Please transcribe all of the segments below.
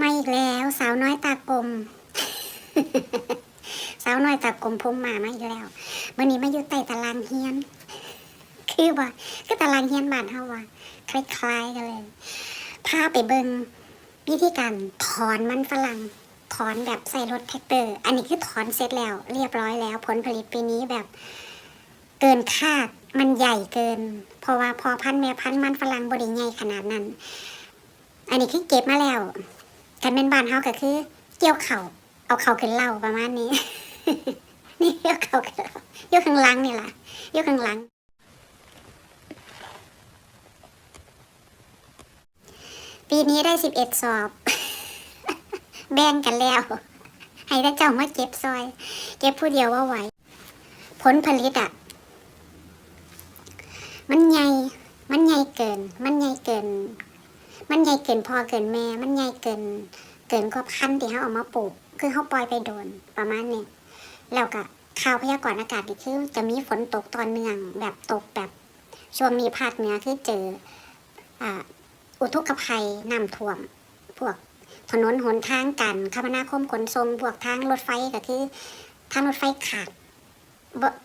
มาอีกแล้วสาวน้อยตากลม สาวน้อยตากลมผมมามาอีกแล้ววันนี้มาอยู่ใต้ตารางเฮียน คือว่าคือตารางเฮียนบ้านเฮาว่าคล้ายๆกันเลยพาไปเบิงวิธีการถอนมันฝรั่งถอนแบบใส่รถแท็กเตอร์ อันนี้คือถอนเสร็จแล้ว เรียบร้อยแล้ว ผลผลิตปีนี้แบบ เกินคาดมันใหญ่เกิน เพราะว่าพอพันแม่พันมันฝรั่งบริใหญ่ขนาดนั้น อันนี้คือเก็บมาแล้ว กันเป็นบ้านเฮาก็คือ เกี่ยวเข่าเอาเข่าขึ้นเล่าประมาณนี้ นี่เกี่ยวเข่าขึ้นเล่ายกข้างหลังนี่ล่ะยกข้างหลังปีนี้ได้สิบเอ็ดสอบ แบ่งกันแล้ว ให้ได้เจ้ามาเก็บซอย เก็บผู้เดียวว่าไหว ผลผลิตอะ มันใหญ่ มันใหญ่เกิน มันใหญ่เกิน มันใหญ่เกินพ่อเกินแม่ มันใหญ่เกิน เกินกว่าพันที่เขาเอามาปลูก คือเขาปล่อยไปโดนประมาณนี้แล้วก็ข่าวพยากรณ์อากาศนี่คือจะมีฝนตกตอนเนืองแบบตกแบบช่วงนี้ภาคเหนือคือเจออุทกภัยน้ำท่วม พวกถนนหนทางกันคมนาคมขนส่งพวกทางรถไฟก็คือทางรถไฟขาด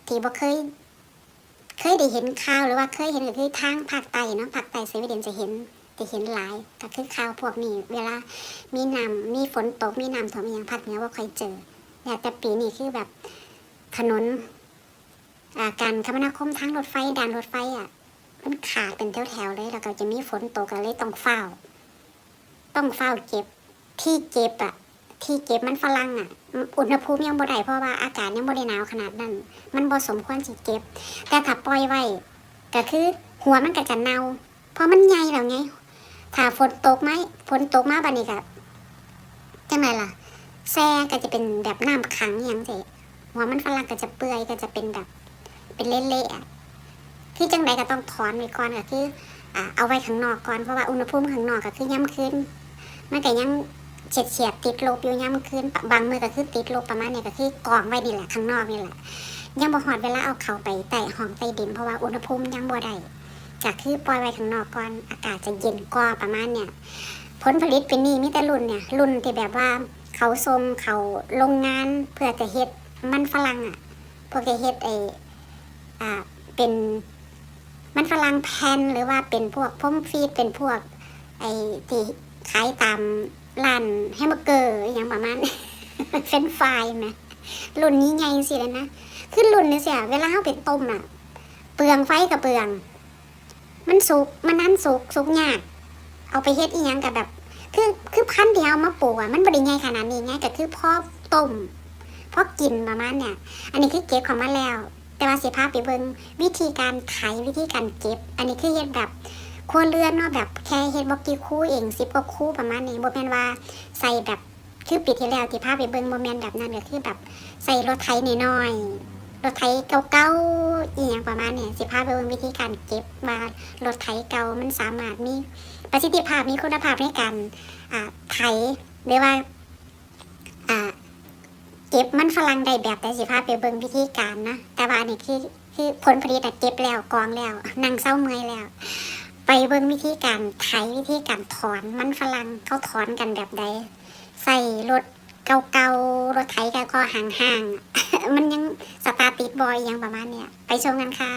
ที่บ่เคย เคยได้เห็นข่าวหรือว่าเคยเห็นก็คือทางภาคใต้เนาะภาคใต้สวีเดนจะเห็น จะเห็นหลายก็คือข่าวพวกนี้เวลามีน้ำมีฝนตกมีน้ำท่วมอย่างภาคเหนือว่าค่อยเจอแต่ปีนี้คือแบบถนนการคมนาคมทางรถไฟด่านรถไฟอะมันขาดเป็นแถวๆเลยแล้วก็จะมีฝนตกก็เลยต้องเฝ้า ต้องเฝ้าเก็บที่เก็บอะที่เก็บมันฝรั่งอะ อุณหภูมิยังบ่ได้เพราะว่าอากาศยังบ่ได้หนาวขนาดนั้น มันบ่สมควรสิเก็บ แต่ถ้าปล่อยไว้ก็คือ หัวมันก็จะเน่าเพราะมันใหญ่แล้วไง ถ้าฝนตกไหมฝนตกมาบัดนี้ก็จังไงล่ะ แซ่ก็จะเป็นแบบน้ำขังอย่างเจหัวมันฝรั่งก็จะเปื่อยก็จะเป็นแบบ เป็นเละๆอะคือจังใดก็ต้องถอนไว้ก่อนก็คือเอาไว้ข้างนอกก่อนเพราะว่าอุณหภูมิข้างนอกก็คือย่ำขึ้นมันก็ยังเฉียดเฉียดๆติดลบอยู่ย่ำขึ้นบางมือก็คือติดลบประมาณเนี้ก็คือกองไว้นี่แหละข้างนอกนี่แหละยังบ่หอดเวลาเอาเข้าไปใต้ห้องใต้ดินเพราะว่าอุณหภูมิยังบ่ได้ จาก็คือปล่อยไว้ข้างนอกก่อนอากาศจะเย็นกว่าประมาณเนี่ยผลผลิตปีนี้มีแต่รุ่นเนี่ย รุ่นที่แบบว่าเขาทรงเขาโรงงานเพื่อจะเฮ็ดมันฝรั่งอะพวกจะเฮ็ดไออ่าเป็นมันฝรั่งแผ่นหรือว่าเป็นพวกพมฟีดเป็นพวก ไอ้ที่ขายตามร้านแฮมเบอร์เกอร์อย่างประมาณเฟรนฟรายไหมรุ่นนี้ไงสิเลยนะคือรุ่นนี้เสียเวลาเขาไปต้มน่ะ เปลืองไฟกับเปลือง มันสุกมันนั่นสุกสุกยาก เอาไปเฮ็ดอีหยังกับแบบ คือคือพันธุ์ที่เอามาปลูกอะมันบริไงขนาดนี้ไงก็คือพ่อต้มพ่อกินประมาณเนี่ย อันนี้คือเก็บของมาแล้ว แต่ว่าสิพาไปเบิ่งวิธีการไถวิธีการเก็บ อันนี้คือเฮ็ดแบบครัวเรือนเนาะแบบแค่เฮ็ดบ่กี่คู่เองสิบกว่าคู่ประมาณนี้บ่แม่นว่าใส่แบบคือปีที่แล้วที่พาไปเบิ่งบ่แม่นแบบนั้นก็คือแบบใส่รถไถน้อยๆ รถไถเก่าๆอีหยังประมาณเนี้สิพาไปเบิ่งวิธีการเก็บว่ารถไถเก่ามันสามารถมีประสิทธิภาพมีคุณภาพในการอ่าไถหรือว่าอ่าเก็บมันฝรั่งได้แบบแต่สิพาไปเบิ่งวิธีการนะแต่ว่าอันนี้คือคือผลผลิตเก็บแล้วกองแล้วนั่งเศร้าเมื่อยแล้ว ไปเบิ่งวิธีการไถวิธีการถอนมันฝรั่งเขาถอนกันแบบใดใส่รถเก่าๆรถไถก็ก็ห่างๆ มันยังสตาร์ติดบอยยังประมาณเนี้ยไปชมกันค่ะ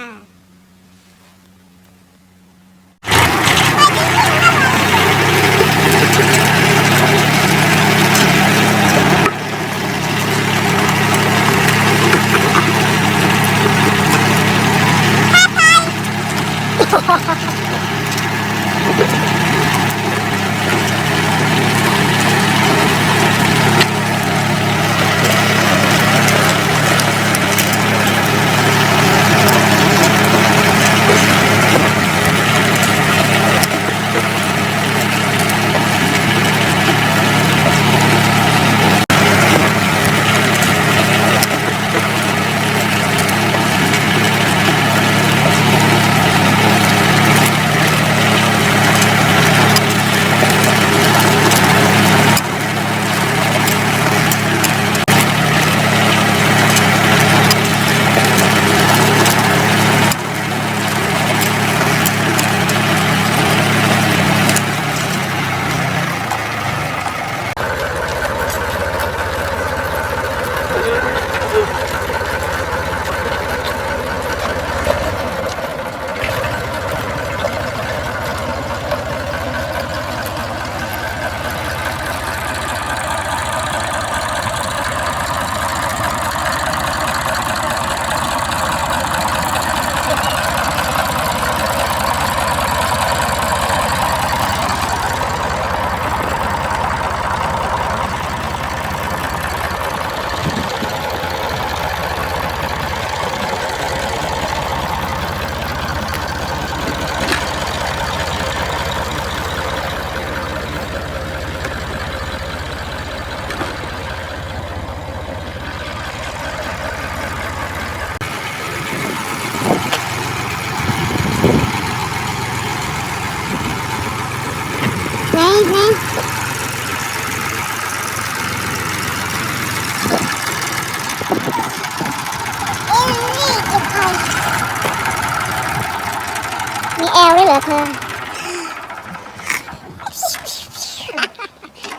มีแอลด้วยเหรอเธอ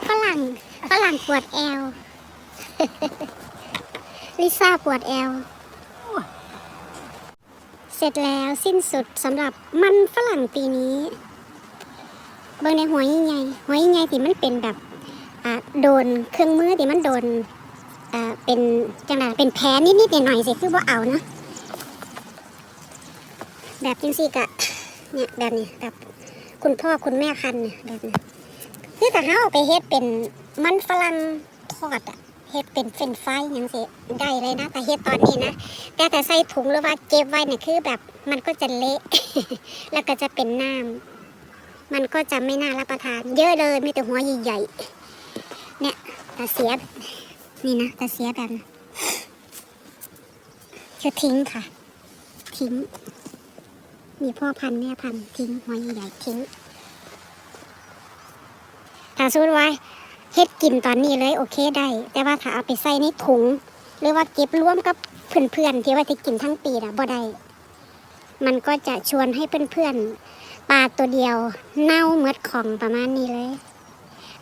ฝรั่งฝรั่งปวดแอล ลิซ่าปวดแอล เสร็จแล้วสิ้นสุดสำหรับมันฝรั่งปีนี้ เบิ่งในหัวยิ่งใหญ่หัวยิ่งใหญ่ที่มันเป็นแบบอ่าโดนเครื่องมือที่มันโดนเป็นจังไรเป็นแผลนิดๆหน่อยๆสิคือว่าเอานะแบบจริงสิกะ เนี่ยแบบนี้แบบคุณพ่อคุณแม่พันเนี่ยแบบนี้คือแต่เขาไปเฮ็ดเป็นมันฝรั่งทอดอะเฮ็ดเป็นเฟรนช์ฟรายยังสิได้เลยนะ แต่เฮ็ดตอนนี้นะแต่แต่ใส่ถุงหรือว่าเก็บไว้เนี่ยคือแบบมันก็จะเละแล้วก็จะเป็นน้ำมันก็จะไม่น่ารับประทาน เยอะเลยมีแต่หัวใหญ่ๆเนี่ยแต่เสียนี่นะแต่เสียแบบคือทิ้งค่ะ ทิ้ง มีพ่อพันธุ์แม่พันธุ์ทิ้งหัวใหญ่ทิ้ง ถ้าสมมติว่าเฮ็ดกินตอนนี้เลยโอเคได้ แต่ว่าถ้าเอาไปใส่ในถุง หรือว่าเก็บร่วมกับเพื่อนๆที่ว่าจะกินทั้งปีนะบ่ได้ มันก็จะชวนให้เพื่อนๆปลาตัวเดียว เน่าเมดของประมาณนี้เลย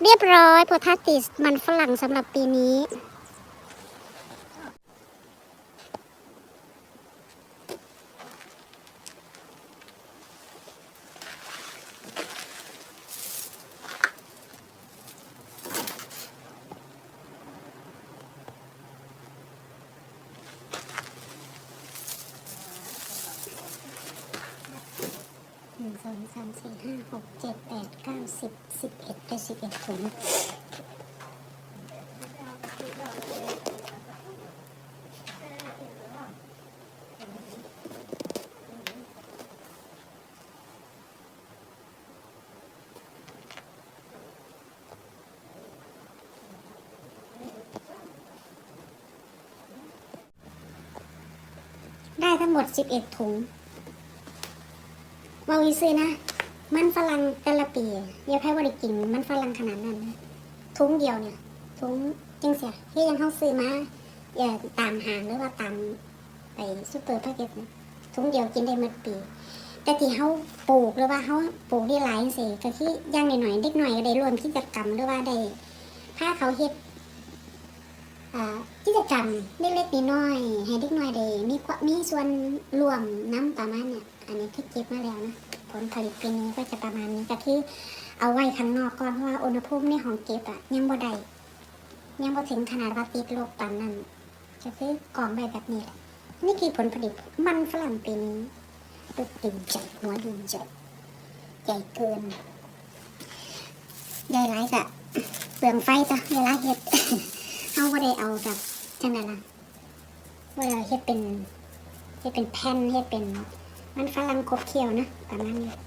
เรียบร้อยโพทาติสมันฝรั่งสำหรับปีนี้ หนึ่ง สี่ห้าหกเจ็ดแปดเก้าสิบสิบเอ็ดได้สิบเอ็ดถุงได้ทั้งหมดสิบเอ็ดถุงวาอีซื้อนะ มันฝรั่งแต่ละปีเดี๋ยวแพ้ว่าได้กินมันฝรั่งขนาดนั้นทุ้งเดียวเนี่ย ทุ้งจังเสียที่ยังเขาซื้อมาอย่าตามหางหรือว่าตามไปซูเปอร์มาร์เก็ตทุ้งเดียวกินได้หมดปี แต่ที่เขาปลูกหรือว่าเขาปลูกได้หลายสิก็ที่ย่างหน่อยๆเด็กหน่อยก็ได้รวมกิจกรรมหรือว่าได้ถ้าเขาเฮ็ดอ่ากิจกรรมเล็กๆน้อยๆให้เด็กน้อยได้มีมีส่วนรวมน้ำประมาณเนี่ยอันนี้ที่เก็บมาแล้วนะ ผลผลิตปีนี้ก็จะประมาณนี้ก็คือเอาไว้ข้างนอกก่อนเพราะว่าอุณหภูมิในห้องเก็บอะยังบ่ได้ยังบ่ถึงขนาดว่าติดโรคปานนั้นก็คือกองใบแบบนี้แหละนี่คือผลผลิตมันฝรั่งปีนี้ตึกตึงใจหัวดึงใจใหญ่เกินใหญ่ไรกะเปลืองไฟจ้ะเวลาเฮ็ดเอาบ่ได้เอาแบบจังไดล่ะเวลาเฮ็ดเป็นเฮ็ดเป็นแผ่นเฮ็ดเป็น มันฝรั่งครบเขียวนะประมาณนี้